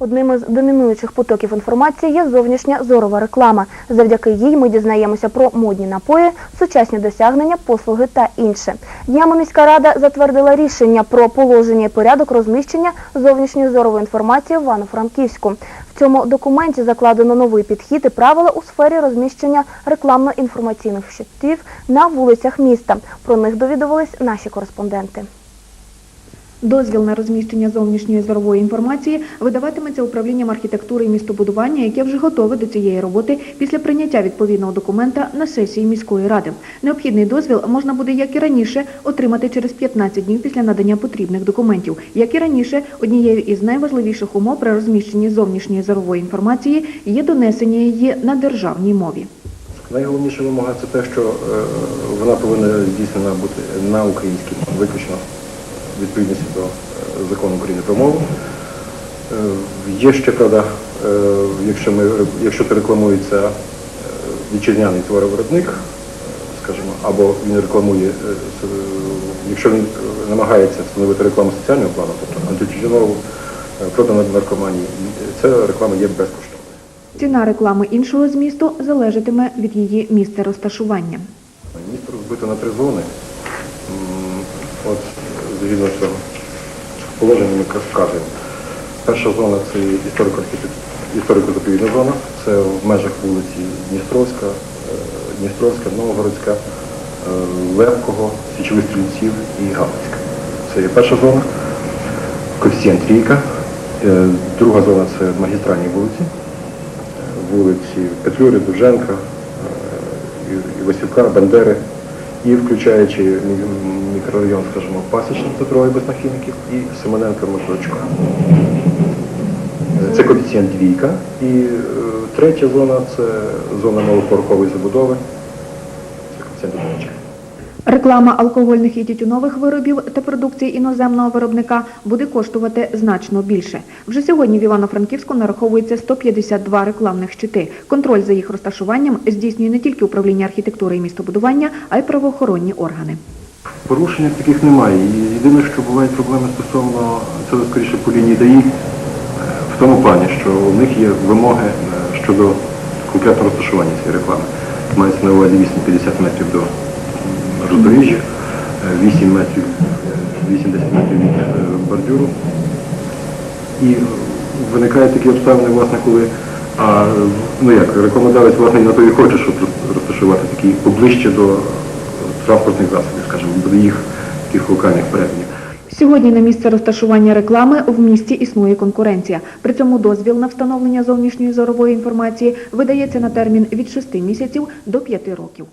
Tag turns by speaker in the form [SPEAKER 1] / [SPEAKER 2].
[SPEAKER 1] Одним із домінуючих потоків інформації є зовнішня зорова реклама. Завдяки їй ми дізнаємося про модні напої, сучасні досягнення, послуги та інше. Днями міська рада затвердила рішення про положення і порядок розміщення зовнішньої зорової інформації в Івано-Франківську. В цьому документі закладено новий підхід і правила у сфері розміщення рекламно-інформаційних щитів на вулицях міста. Про них довідувались наші кореспонденти.
[SPEAKER 2] Дозвіл на розміщення зовнішньої зорової інформації видаватиметься управлінням архітектури і містобудування, яке вже готове до цієї роботи після прийняття відповідного документа на сесії міської ради. Необхідний дозвіл можна буде, як і раніше, отримати через 15 днів після надання потрібних документів. Як і раніше, однією із найважливіших умов при розміщенні зовнішньої зорової інформації є донесення її на державній мові.
[SPEAKER 3] Найголовніша вимога це те, що е, вона повинна здійснена бути на українській виключно відповідності до е, закону України про мову. Е, Є ще, правда, е, якщо, ми, якщо рекламується вітчизняний товаровиробник, скажімо, або він рекламує, якщо він намагається встановити рекламу соціального плану, тобто антитютюнову, проти наркоманії, ця реклама є безкоштовною.
[SPEAKER 2] Ціна реклами іншого змісту залежатиме від її місця розташування.
[SPEAKER 3] Місто розбито на три зони. От згідно з положення ми. Перша зона це історико-заповідна зона, це в межах вулиці Дністровська, е, Дністровська, Новгородська, е, Лепкого, Січових Стрільців і Галицька. Це є перша зона. Коефіцієнт трійка. Е, Друга зона це магістральні вулиці. Вулиці Петлюри, Довженка, е, Бандери, і включаючи мікрорайон, скажімо, Пасічний Петрова і Безнахівників і Семененка Миколичка. Е, Це коефіцієнт двійка. І е, третя зона це зона малопорохової забудови. Це коефіцієнт одиничка.
[SPEAKER 2] Реклама алкогольних і тютюнових виробів та продукції іноземного виробника буде коштувати значно більше. Вже сьогодні в Івано-Франківську нараховується 152 рекламних щити. Контроль за їх розташуванням здійснює не тільки управління архітектури і містобудування, а й правоохоронні органи.
[SPEAKER 3] Порушень таких немає. І Єдине, що бувають проблеми стосовно це скоріше по лінії ДАІ, е, в тому плані, що у них є вимоги е, щодо конкретного розташування цієї реклами. Мається на увазі 850 метрів до роздоріжжя, е, 8 метрів, е, 8-10 метрів від бордюру. І виникають такі обставини, власне, коли а, ну як, рекламодавець власне і на то і хоче, щоб розташувати такі поближче до транспортних засобів, скажімо, буде їх тих локальних перетинів.
[SPEAKER 2] Сьогодні на місце розташування реклами в місті існує конкуренція. При цьому дозвіл на встановлення зовнішньої зорової інформації видається на термін від 6 місяців до 5 років.